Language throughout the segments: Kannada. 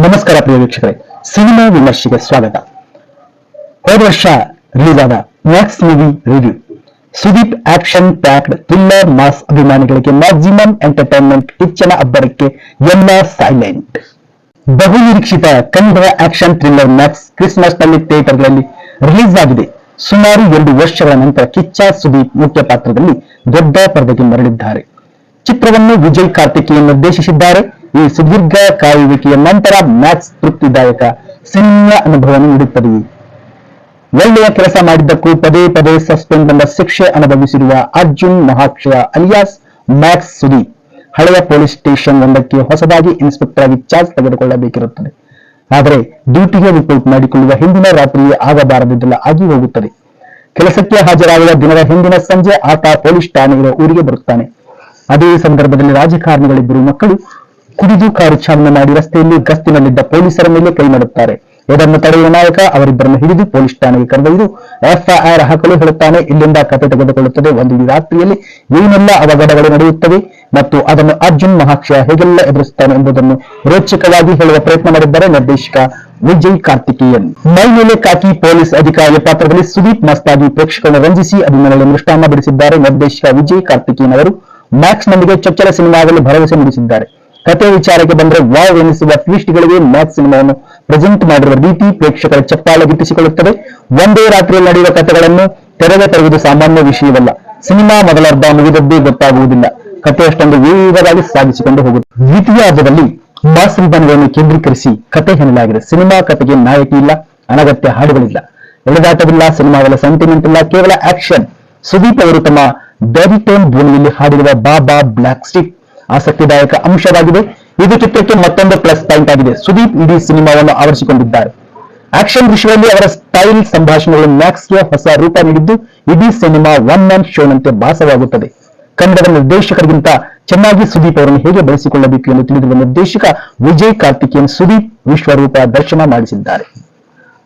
ನಮಸ್ಕಾರ ಪ್ರಿಯ ವೀಕ್ಷಕರೇ, ಸಿನಿಮಾ ವಿಮರ್ಶೆಗೆ ಸ್ವಾಗತ. ಹೋದ ವರ್ಷ ರಿಲೀಸ್ ಆದ Max movie review Sudeep action packed thriller mass ಅಭಿಮಾನಿಗಳಿಗೆ ಮ್ಯಾಕ್ಸಿಮಮ್ ಎಂಟರ್ಟೈನ್ಮೆಂಟ್ ಕಿಚ್ಚನ ಅಬ್ಬರಕ್ಕೆ ಎಲ್ಲ ಸೈಲೆಂಟ್ ಬಹು ನಿರೀಕ್ಷಿತ ಕನ್ನಡ ಆಕ್ಷನ್ ಥ್ರಿಲ್ಲರ್ ಮ್ಯಾಕ್ಸ್ ಕ್ರಿಸ್ಮಸ್ನಲ್ಲಿ ಥಿಯೇಟರ್ಗಳಲ್ಲಿ ರಿಲೀಸ್ ಆಗಿದೆ. ಸುಮಾರು ಎರಡು ವರ್ಷಗಳ ನಂತರ ಕಿಚ್ಚ ಸುದೀಪ್ ಮುಖ್ಯ ಪಾತ್ರದಲ್ಲಿ ದೊಡ್ಡ ಪರದೆಗೆ ಮರಳಿದ್ದಾರೆ. ಚಿತ್ರವನ್ನು ವಿಜಯ್ ಕಾರ್ತಿಕೇಯನ್ ನಿರ್ದೇಶಿಸಿದ್ದಾರೆ. ಈ ಸುದೀರ್ಘ ಕಾಯುವಿಕೆಯ ನಂತರ ಮ್ಯಾಚ್ ತೃಪ್ತಿದಾಯಕ ಸಿನಿಮಾ ಅನುಭವವನ್ನು ನೀಡುತ್ತದೆ. ಒಳ್ಳೆಯ ಕೆಲಸ ಮಾಡಿದ್ದಕ್ಕೂ ಪದೇ ಪದೇ ಸಸ್ಪೆಂಡ್ ಎಂಬ ಶಿಕ್ಷೆ ಅನುಭವಿಸಿರುವ ಅರ್ಜುನ್ ಮಹಾಕ್ಷಯ ಅಲಿಯಾಸ್ ಮ್ಯಾಕ್ಸ್ ಸುದಿ ಹಳೆಯ ಪೊಲೀಸ್ ಸ್ಟೇಷನ್ ಒಂದಕ್ಕೆ ಹೊಸದಾಗಿ ಇನ್ಸ್ಪೆಕ್ಟರ್ ಆಗಿ ಚಾರ್ಜ್ ತೆಗೆದುಕೊಳ್ಳಬೇಕಿರುತ್ತದೆ. ಆದರೆ ಡ್ಯೂಟಿಗೆ ರಿಪೋರ್ಟ್ ಮಾಡಿಕೊಳ್ಳುವ ಹಿಂದಿನ ರಾತ್ರಿಯೇ ಆಗಬಾರದಿದ್ದೆಲ್ಲ ಆಗಿ ಹೋಗುತ್ತದೆ. ಕೆಲಸಕ್ಕೆ ಹಾಜರಾಗುವ ದಿನದ ಹಿಂದಿನ ಸಂಜೆ ಆತ ಪೊಲೀಸ್ ಠಾಣೆಯ ಊರಿಗೆ ಬರುತ್ತಾನೆ. ಅದೇ ಸಂದರ್ಭದಲ್ಲಿ ರಾಜಕಾರಣಿಗಳಿಬ್ಬರು ಮಕ್ಕಳು ಕುಡಿದು ಕಾರು ಚಾಲನೆ ಮಾಡಿ ರಸ್ತೆಯಲ್ಲಿ ಗಸ್ತಿನಲ್ಲಿದ್ದ ಪೊಲೀಸರ ಮೇಲೆ ಕೈ ಮಾಡುತ್ತಾರೆ ಇದನ್ನು ತಡೆಯುವ ನಾಯಕ ಅವರಿಬ್ಬರನ್ನು ಹಿಡಿದು ಪೊಲೀಸ್ ಠಾಣೆಗೆ ಕರೆದೊಯ್ದು ಎಫ್ಐಆರ್ ಹಾಕಲು ಹೇಳುತ್ತಾನೆ. ಇಲ್ಲಿಂದ ಕತೆ ತೆಗೆದುಕೊಳ್ಳುತ್ತದೆ. ಒಂದು ರಾತ್ರಿಯಲ್ಲಿ ಏನೆಲ್ಲ ಅವಘಡಗಳು ನಡೆಯುತ್ತವೆ ಮತ್ತು ಅದನ್ನು ಅರ್ಜುನ್ ಮಹಾಕ್ಷಯ ಹೇಗೆಲ್ಲ ಎದುರಿಸುತ್ತಾನೆ ಎಂಬುದನ್ನು ರೋಚಕವಾಗಿ ಹೇಳುವ ಪ್ರಯತ್ನ ಮಾಡಿದ್ದಾರೆ ನಿರ್ದೇಶಕ ವಿಜಯ್ ಕಾರ್ತಿಕೇಯನ್. ಮೈ ಮೇಲೆ ಕಾಕಿ ಪೊಲೀಸ್ ಅಧಿಕಾರಿಯ ಪಾತ್ರದಲ್ಲಿ ಸುದೀಪ್ ಮಸ್ತಾಗಿ ಪ್ರೇಕ್ಷಕರನ್ನು ರಂಜಿಸಿ ಅಭಿಮಾನಿಗಳ ಮೃಷ್ಟಾನ್ನ ಬಿಡಿಸಿದ್ದಾರೆ. ನಿರ್ದೇಶಕ ವಿಜಯ್ ಕಾರ್ತಿಕೇಯನ್ ಅವರು ಮ್ಯಾಕ್ಸ್ ನೊಂದಿಗೆ ಚೊಚ್ಚಲ ಸಿನಿಮಾದಲ್ಲಿ ಭರವಸೆ ಮೂಡಿಸಿದ್ದಾರೆ. ಕತೆ ವಿಚಾರಕ್ಕೆ ಬಂದ್ರೆ ವಾವ್ ಎನಿಸುವ ಟ್ವಿಸ್ಟ್ಗಳಿಗೆ ಮ್ಯಾಕ್ಸ್ ಸಿನಿಮಾವನ್ನು ಪ್ರೆಸೆಂಟ್ ಮಾಡಿರುವ ರೀತಿ ಪ್ರೇಕ್ಷಕರ ಚಪ್ಪಾಳೆ ಗಿಟ್ಟಿಸಿಕೊಳ್ಳುತ್ತದೆ ಒಂದೇ ರಾತ್ರಿಯಲ್ಲಿ ನಡೆಯುವ ಕಥೆಗಳನ್ನು ತೆರೆಗೆ ತರುವುದು ಸಾಮಾನ್ಯ ವಿಷಯವಲ್ಲ. ಸಿನಿಮಾ ಮೊದಲರ್ಧ ಮುಗಿದದ್ದೇ ಗೊತ್ತಾಗುವುದಿಲ್ಲ. ಕಥೆ ಅಷ್ಟೊಂದು ವೇಗವಾಗಿ ಸಾಗಿಸಿಕೊಂಡು ಹೋಗುತ್ತದೆ. ದ್ವಿತೀಯ ಅರ್ಧದಲ್ಲಿ ಮಾಸ್ ವಿಧಾನಗಳನ್ನು ಕೇಂದ್ರೀಕರಿಸಿ ಕತೆ ಹೆಣಲಾಗಿದೆ. ಸಿನಿಮಾ ಕತೆಗೆ ನಾಯಕಿ ಇಲ್ಲ, ಅನಗತ್ಯ ಹಾಡುಗಳಿಲ್ಲ. ಎಳೆದಾಟವಿಲ್ಲ ಸಿನಿಮಾಗಳ ಸೆಂಟಿಮೆಂಟ್ ಇಲ್ಲ, ಕೇವಲ ಆಕ್ಷನ್ ಸುದೀಪ್ ಅವರು ತಮ್ಮ ಬ್ಯಾರಿಟೋನ್ ಧ್ವನಿಯಲ್ಲಿ ಹಾಡಿರುವ ಬಾಬಾ ಬ್ಲಾಕ್ ಸ್ಟಿಕ್ ಆಸಕ್ತಿದಾಯಕ ಅಂಶವಾಗಿದೆ. ಇದು ಚಿತ್ರಕ್ಕೆ ಮತ್ತೊಂದು ಪ್ಲಸ್ ಪಾಯಿಂಟ್ ಆಗಿದೆ. ಸುದೀಪ್ ಇಡೀ ಸಿನಿಮಾವನ್ನು ಆವರಿಸಿಕೊಂಡಿದ್ದಾರೆ. ಆಕ್ಷನ್ ವಿಷಯದಲ್ಲಿ ಅವರ ಸ್ಟೈಲ್ ಸಂಭಾಷಣೆಗಳು ಮ್ಯಾಕ್ಸ್ಗೆ ಹೊಸ ರೂಪ ನೀಡಿದ್ದು, ಇಡೀ ಸಿನಿಮಾ ಒನ್ ಮ್ಯಾನ್ ಶೋನಂತೆ ಭಾಸವಾಗುತ್ತದೆ. ಕನ್ನಡದ ನಿರ್ದೇಶಕರಿಗಿಂತ ಚೆನ್ನಾಗಿ ಸುದೀಪ್ ಅವರನ್ನು ಹೇಗೆ ಬಳಸಿಕೊಳ್ಳಬೇಕು ಎಂದು ತಿಳಿದಿರುವ ನಿರ್ದೇಶಕ ವಿಜಯ್ ಕಾರ್ತಿಕೇಯನ್ ಸುದೀಪ್ ವಿಶ್ವರೂಪ ದರ್ಶನ ಮಾಡಿಸಿದ್ದಾರೆ.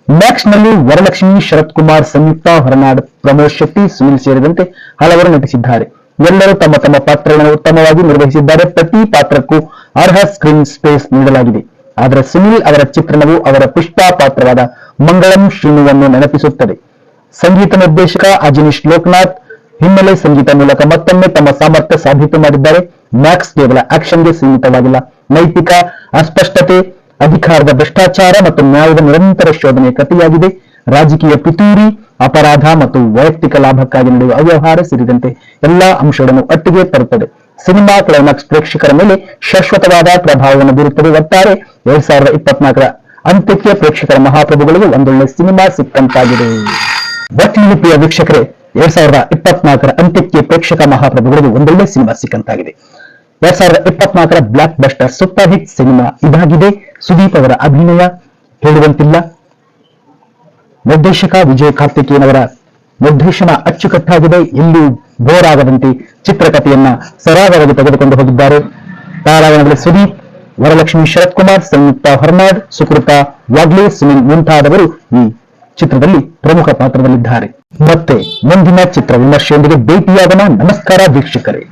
ಮ್ಯಾಕ್ಸ್ನಲ್ಲಿ ವರಲಕ್ಷ್ಮಿ ಶರತ್ ಕುಮಾರ್ ಸಂಯುಕ್ತ, ಹೊರನಾಡ್, ಪ್ರಮೋದ್ ಶೆಟ್ಟಿ, ಸುನಿಲ್ ಸೇರಿದಂತೆ ಹಲವರು ನಟಿಸಿದ್ದಾರೆ. ಎಲ್ಲರೂ ತಮ್ಮ ತಮ್ಮ ಪಾತ್ರಗಳನ್ನು ಉತ್ತಮವಾಗಿ ನಿರ್ವಹಿಸಿದ್ದಾರೆ. ಪ್ರತಿ ಪಾತ್ರಕ್ಕೂ ಅರ್ಹ ಸ್ಕ್ರೀನ್ ಸ್ಪೇಸ್ ನೀಡಲಾಗಿದೆ. ಆದರೆ ಸುನಿಲ್ ಅವರ ಚಿತ್ರಣವು ಅವರ ಪುಷ್ಪ ಪಾತ್ರವಾದ ಮಂಗಳಂ ಶ್ರೀನುವನ್ನು ನೆನಪಿಸುತ್ತದೆ. ಸಂಗೀತ ನಿರ್ದೇಶಕ ಅಜನೀಶ್ ಲೋಕನಾಥ್ ಹಿನ್ನೆಲೆ ಸಂಗೀತ ಮೂಲಕ ಮತ್ತೊಮ್ಮೆ ತಮ್ಮ ಸಾಮರ್ಥ್ಯ ಸಾಬೀತು ಮಾಡಿದ್ದಾರೆ. ಮ್ಯಾಕ್ಸ್ ಕೇವಲ ಆಕ್ಷನ್ಗೆ ಸೀಮಿತವಾಗಿಲ್ಲ. ನೈತಿಕ ಅಸ್ಪಷ್ಟತೆ, ಅಧಿಕಾರದ ಭ್ರಷ್ಟಾಚಾರ ಮತ್ತು ನ್ಯಾಯದ ನಿರಂತರ ಶೋಧನೆ ಕಥೆಯಾಗಿದೆ. ರಾಜಕೀಯ ಪಿತೂರಿ, ಅಪರಾಧ ಮತ್ತು ವೈಯಕ್ತಿಕ ಲಾಭಕ್ಕಾಗಿ ನಡೆಯುವ ಅವ್ಯವಹಾರ ಸೇರಿದಂತೆ ಎಲ್ಲಾ ಅಂಶಗಳನ್ನು ಒಟ್ಟಿಗೆ ತರುತ್ತದೆ. ಸಿನಿಮಾ ಕ್ಲೈಮ್ಯಾಕ್ಸ್ ಪ್ರೇಕ್ಷಕರ ಮೇಲೆ ಶಾಶ್ವತವಾದ ಪ್ರಭಾವವನ್ನು ಬೀರುತ್ತದೆ. ಒಟ್ಟಾರೆ ಎರಡ್ ಸಾವಿರದ ಇಪ್ಪತ್ನಾಲ್ಕರ ಅಂತ್ಯಕ್ಕೆ ಪ್ರೇಕ್ಷಕರ ಮಹಾಪ್ರಭುಗಳಿಗೆ ಒಂದೊಳ್ಳೆ ಸಿನಿಮಾ ಸಿಕ್ಕಂತಾಗಿದೆ. ಒಟ್ಟಿನಲ್ಲಿ ಪ್ರಿಯ ವೀಕ್ಷಕರೇ, ಎರಡ್ ಸಾವಿರದ ಇಪ್ಪತ್ನಾಲ್ಕರ ಅಂತ್ಯಕ್ಕೆ ಪ್ರೇಕ್ಷಕ ಮಹಾಪ್ರಭುಗಳಿಗೆ ಒಂದೊಳ್ಳೆ ಸಿನಿಮಾ ಸಿಕ್ಕಂತಾಗಿದೆ. ಎರಡ್ ಸಾವಿರದ ಇಪ್ಪತ್ನಾಲ್ಕರ blockbuster super hit cinema ಇದಾಗಿದೆ. ಸುದೀಪ್ ಅವರ ಅಭಿನಯ ಹೇಳುವಂತಿಲ್ಲ. ನಿರ್ದೇಶಕ ವಿಜಯ್ ಕಾರ್ತಿಕೇಯನ್ ಅವರ ನಿರ್ದೇಶನ ಅಚ್ಚುಕಟ್ಟಾಗಿದೆ. ಇಲ್ಲಿ ಬೋರ್ ಆಗದಂತೆ ಚಿತ್ರಕಥೆಯನ್ನ ಸರಾಗವಾಗಿ ತೆಗೆದುಕೊಂಡು ಹೋಗಿದ್ದಾರೆ. ತಾರಾಗಣದಲ್ಲಿ ಸುದೀಪ್, ವರಲಕ್ಷ್ಮಿ ಶರತ್ ಕುಮಾರ್ ಸಂಯುಕ್ತ ಹೊರನಾಡ್, ಸುಕೃತ ವಾಗ್ಲೆ, ಸುನಿಲ್ ಮುಂತಾದವರು ಈ ಚಿತ್ರದಲ್ಲಿ ಪ್ರಮುಖ ಪಾತ್ರದಲ್ಲಿದ್ದಾರೆ. ಮತ್ತೆ ಮುಂದಿನ ಚಿತ್ರ ವಿಮರ್ಶೆಯೊಂದಿಗೆ ಭೇಟಿಯಾಗೋಣ. ನಮಸ್ಕಾರ ವೀಕ್ಷಕರೇ.